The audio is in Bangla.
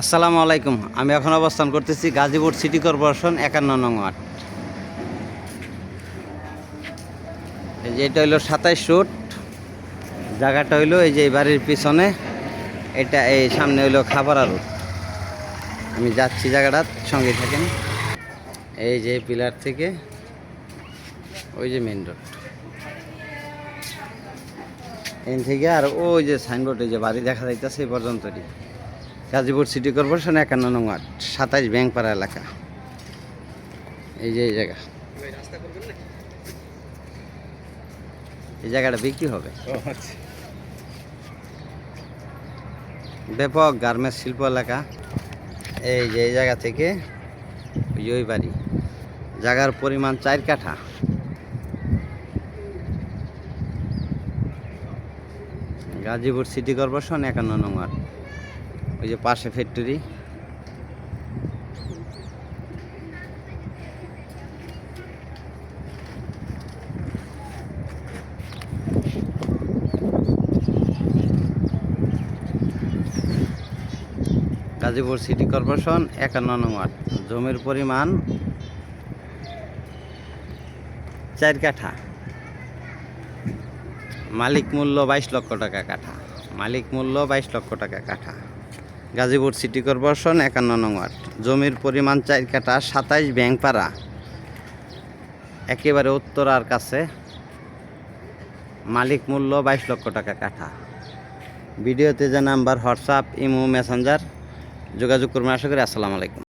আসসালামু আলাইকুম। আমি এখন অবস্থান করতেছি গাজীপুর সিটি কর্পোরেশন একান্ন নং ওয়ার্ড। এই যে এটা হইল সাতাইশ রুট। জায়গাটা হইল এই যে এই বাড়ির পিছনে। এটা এই সামনে হইল খাবারা রুট। আমি যাচ্ছি জায়গাটার সঙ্গে থাকেন। এই যে পিলার থেকে ওই যে মেন রোড এখান থেকে আর ওই যে সাইনবোর্ডে যে বাড়ি দেখা যাইতেছে এই পর্যন্তই। গাজীপুর সিটি কর্পোরেশন একান্ন নং ওয়ার্ড সাতাইশ ব্যাংকপাড়া এলাকা। এই যে এই জায়গা। এই জায়গাটা বিক্রি হবে। ব্যাপক গার্মেন্টস শিল্প এলাকা। এই যে এই জায়গা থেকে ওই ওই বাড়ি। জায়গার পরিমাণ চার কাঠা। গাজীপুর সিটি কর্পোরেশন একান্ন নং ওয়ার্ড। ওই যে পাশে ফ্যাক্টরি গাজীপুর সিটি কর্পোরেশন একান্ন নং ওয়ার্ড। জমির পরিমাণ চার কাঠা। মালিক মূল্য বাইশ লক্ষ টাকা কাঠা। মালিক মূল্য বাইশ লক্ষ টাকা কাঠা। গাজীপুর সিটি কর্পোরেশন একান্ন নং ওয়ার্ড। জমির পরিমাণ চার কাটা সাতাইশ ব্যাংপাড়া একেবারে উত্তরার কাছে। মালিক মূল্য বাইশ লক্ষ টাকা কাঠা। ভিডিওতে যে নাম্বার, হোয়াটসঅ্যাপ, ইমো, মেসেঞ্জার যোগাযোগ করবেন আশা করি। আসসালামু আলাইকুম।